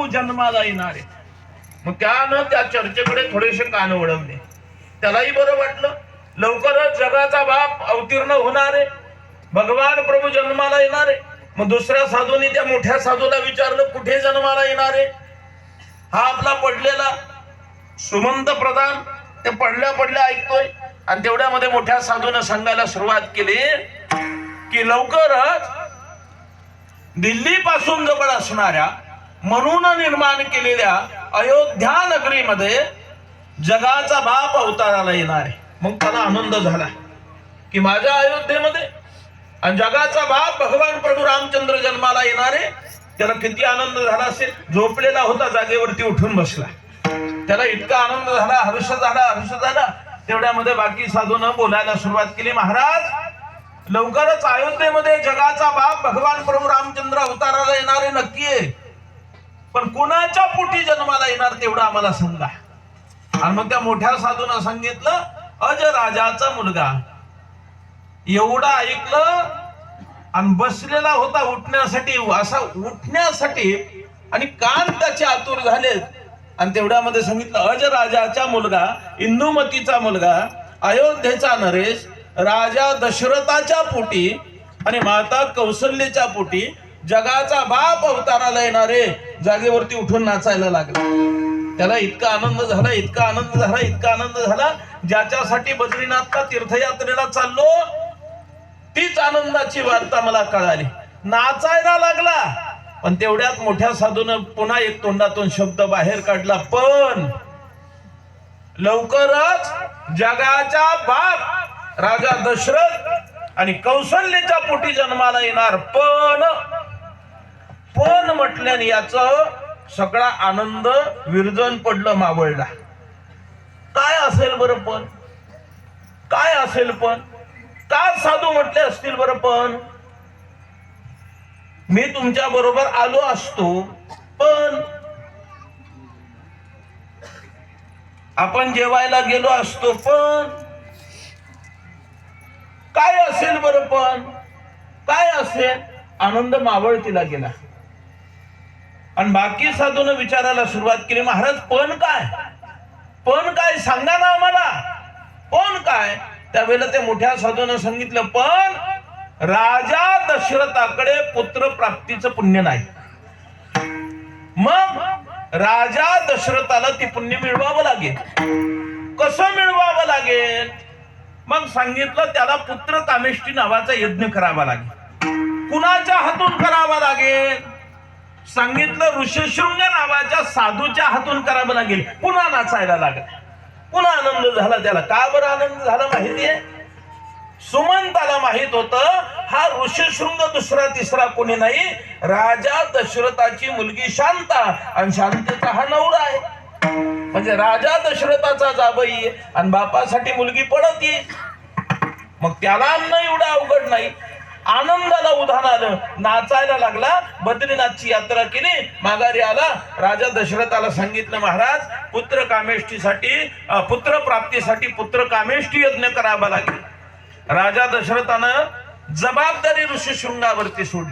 प्रभू जन्माला येणार. आहे मग त्यानं त्या चर्चेकडे थोडेसे कान वळवले त्यालाही बरं वाटलं. लवकरच जगाचा बाप अवतीर्ण होणार. आहे भगवान प्रभू जन्माला येणार. आहे मग दुसऱ्या साधूने त्या मोठ्या साधूला विचारलं कुठे जन्माला येणार? आहे हा आपला पडलेला सुमंत प्रधान ते पडल्या पडल्या ऐकतोय. आणि तेवढ्यामध्ये मोठ्या साधून सांगायला सुरुवात केली की लवकरच दिल्ली पासून जवळ असणाऱ्या म्हणून निर्माण केलेल्या अयोध्या नगरीमध्ये जगाचा बाप अवताराला येणार आहे. मग त्याला आनंद झाला की माझ्या अयोध्येमध्ये आणि जगाचा बाप भगवान प्रभू रामचंद्र जन्माला येणार आहे. त्याला किती आनंद झाला असेल? झोपलेला होता जागेवरती उठून बसला. त्याला इतका आनंद झाला हर्ष झाला हर्ष झाला. तेवढ्यामध्ये बाकी साधून बोलायला सुरुवात केली. महाराज लवकरच अयोध्येमध्ये जगाचा बाप भगवान प्रभू रामचंद्र अवताराला येणार आहे नक्की आहे पण कुणाच्या पोटी जन्माला येणार तेवढं आम्हाला सांगा आणि मग त्या मोठ्या साधून सांगितलं अज राजाचा मुलगा. एवढं ऐकलं आणि बसलेला होता उठण्यासाठी असा उठण्यासाठी आणि कान त्याचे आतुर झालेत आणि तेवढ्यामध्ये सांगितलं अज राजाचा मुलगा इंदुमतीचा मुलगा अयोध्येचा नरेश राजा दशरथाच्या पोटी आणि माता कौशल्यच्या पोटी जगाचा बाप अवताराला येणारे. जागेवरती उठून नाचायला लागला. त्याला इतका आनंद झाला इतका आनंद झाला इतका आनंद झाला ज्याच्यासाठी बद्रीनाथला तीर्थयात्रेला चाललो तीच आनंदाची वार्ता मला कळाली. नाचायला लागला पण तेवढ्यात मोठ्या साधून पुन्हा एक तोंडातून शब्द बाहेर काढला पण लवकरच जगाचा बाप राजा दशरथ आणि कौशल्याच्या पोटी जन्माला येणार पण वाटल्याने याच सगळा आनंद विरजन पडलं मावळला. काय असेल बरं पण? काय असेल पण? का साधू म्हटले असतील बरं पण? मी तुमच्या बरोबर आलो असतो पण आपण जेवायला गेलो असतो पण काय असेल बरं पण? काय असेल? आनंद मावळतीला गेला. आणि बाकी साधून विचारायला सुरुवात केली महाराज पण काय? पण काय? सांगा ना आम्हाला. पण काय? त्यावेळेला ते मोठ्या साधून सांगितलं पण राजा दशरथाकडे पुत्र प्राप्तीचं पुण्य नाही. मग राजा दशरथाला ती पुण्य मिळवावं लागेल. कसं मिळवावं लागेल? मग सांगितलं त्याला पुत्र कामेष्टी नावाचा यज्ञ करावा लागेल. कुणाच्या हातून करावा लागेल? सांगितलं ऋषशृंग नावाच्या साधूच्या हातून करावं लागेल. पुन्हा नाचायला लागला. पुन्हा आनंद झाला त्याला. का बरं आनंद झाला माहितीये? सुमंताला माहीत होत हा ऋषशृंग दुसरा तिसरा कोणी नाही. राजा दशरथाची मुलगी शांता आणि शांतचा हा नवरा आहे. म्हणजे राजा दशरथाचा जाबई आणि बापासाठी मुलगी पडत येईल मग त्याला अन्न एवढा अवघड नाही. आनंदाला उधाण आलं. नाचायला लागला. बद्रीनाथची यात्रा केली. माघारी आला. राजा दशरथाला सांगितलं महाराज पुत्र कामेष्टीसाठी पुत्र प्राप्तीसाठी पुत्र कामेष्टी यज्ञ करावा लागेल. राजा दशरथानं जबाबदारी ऋषी शृंगावरती सोडली.